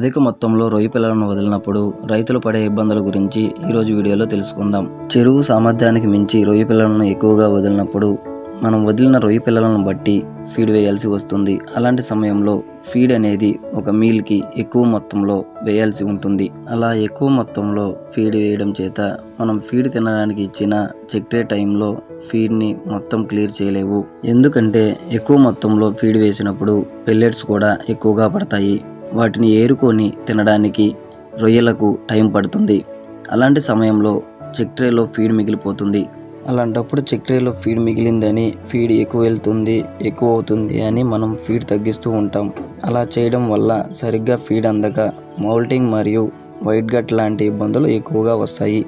అధిక మొత్తంలో రొయ్య పిల్లలను వదిలినప్పుడు రైతులు పడే ఇబ్బందుల గురించి ఈరోజు వీడియోలో తెలుసుకుందాం. చెరువు సామర్థ్యానికి మించి రొయ్య పిల్లలను ఎక్కువగా వదిలినప్పుడు మనం వదిలిన రొయ్య పిల్లలను బట్టి ఫీడ్ వేయాల్సి వస్తుంది. అలాంటి సమయంలో ఫీడ్ అనేది ఒక మీల్కి ఎక్కువ మొత్తంలో వేయాల్సి ఉంటుంది. అలా ఎక్కువ మొత్తంలో ఫీడ్ వేయడం చేత మనం ఫీడ్ తినడానికి ఇచ్చిన చెక్టే టైంలో ఫీడ్ని మొత్తం క్లియర్ చేయలేవు. ఎందుకంటే ఎక్కువ మొత్తంలో ఫీడ్ వేసినప్పుడు పెల్లెట్స్ కూడా ఎక్కువగా పడతాయి. వాటిని ఏరుకొని తినడానికి రొయ్యలకు టైం పడుతుంది. అలాంటి సమయంలో చెక్ ట్రేలో ఫీడ్ మిగిలిపోతుంది. అలాంటప్పుడు చెక్ ట్రేలో ఫీడ్ మిగిలిందని ఫీడ్ ఎక్కువ వెళ్తుంది ఎక్కువ అవుతుంది అని మనం ఫీడ్ తగ్గిస్తూ ఉంటాం. అలా చేయడం వల్ల సరిగ్గా ఫీడ్ అందక మౌల్టింగ్ మరియు వైట్ గట్ లాంటి ఇబ్బందులు ఎక్కువగా వస్తాయి.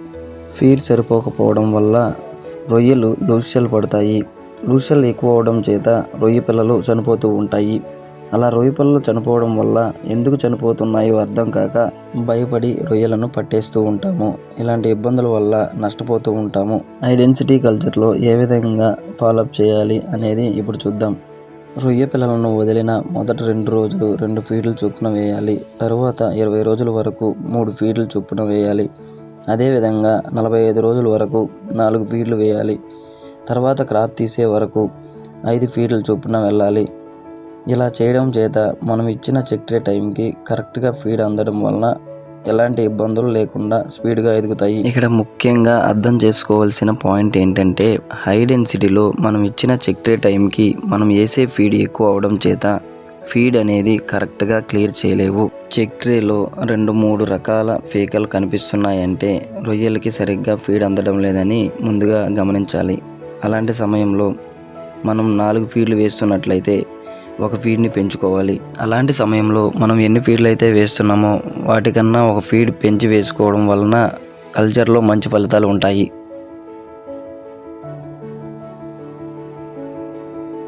ఫీడ్ సరిపోకపోవడం వల్ల రొయ్యలు లూషల్ పడతాయి. లూషల్ ఎక్కువ అవడం చేత రొయ్య పిల్లలు చనిపోతూ ఉంటాయి. అలా రొయ్య పిల్లలు చనిపోవడం వల్ల ఎందుకు చనిపోతున్నాయో అర్థం కాక భయపడి రొయ్యలను పట్టేస్తూ ఉంటాము. ఇలాంటి ఇబ్బందుల వల్ల నష్టపోతూ ఉంటాము. ఐడెన్సిటీ కల్చర్లో ఏ విధంగా ఫాలోఅప్ చేయాలి అనేది ఇప్పుడు చూద్దాం. రొయ్య పిల్లలను వదిలిన మొదటి రెండు రోజులు రెండు ఫీట్లు చొప్పున వేయాలి. తరువాత ఇరవై రోజుల వరకు మూడు ఫీట్లు చొప్పున వేయాలి. అదేవిధంగా నలభై ఐదు రోజుల వరకు నాలుగు ఫీట్లు వేయాలి. తర్వాత క్రాప్ తీసే వరకు ఐదు ఫీట్ల చొప్పున వెళ్ళాలి. ఇలా చేయడం చేత మనం ఇచ్చిన చెక్రే టైంకి కరెక్ట్గా ఫీడ్ అందడం వలన ఎలాంటి ఇబ్బందులు లేకుండా స్పీడ్గా ఎదుగుతాయి. ఇక్కడ ముఖ్యంగా అర్థం చేసుకోవాల్సిన పాయింట్ ఏంటంటే హై డెన్సిటీలో మనం ఇచ్చిన చెక్రే టైంకి మనం వేసే ఫీడ్ ఎక్కువ అవడం చేత ఫీడ్ అనేది కరెక్ట్గా క్లియర్ చేయలేవు. చెక్ ట్రేలో రెండు మూడు రకాల ఫీకలు కనిపిస్తున్నాయంటే రొయ్యలకి సరిగ్గా ఫీడ్ అందడం లేదని ముందుగా గమనించాలి. అలాంటి సమయంలో మనం నాలుగు ఫీడ్లు వేస్తున్నట్లయితే ఒక ఫీడ్ని పెంచుకోవాలి. అలాంటి సమయంలో మనం ఎన్ని ఫీడ్లు అయితే వేస్తున్నామో వాటికన్నా ఒక ఫీడ్ పెంచి వేసుకోవడం వలన కల్చర్లో మంచి ఫలితాలు ఉంటాయి.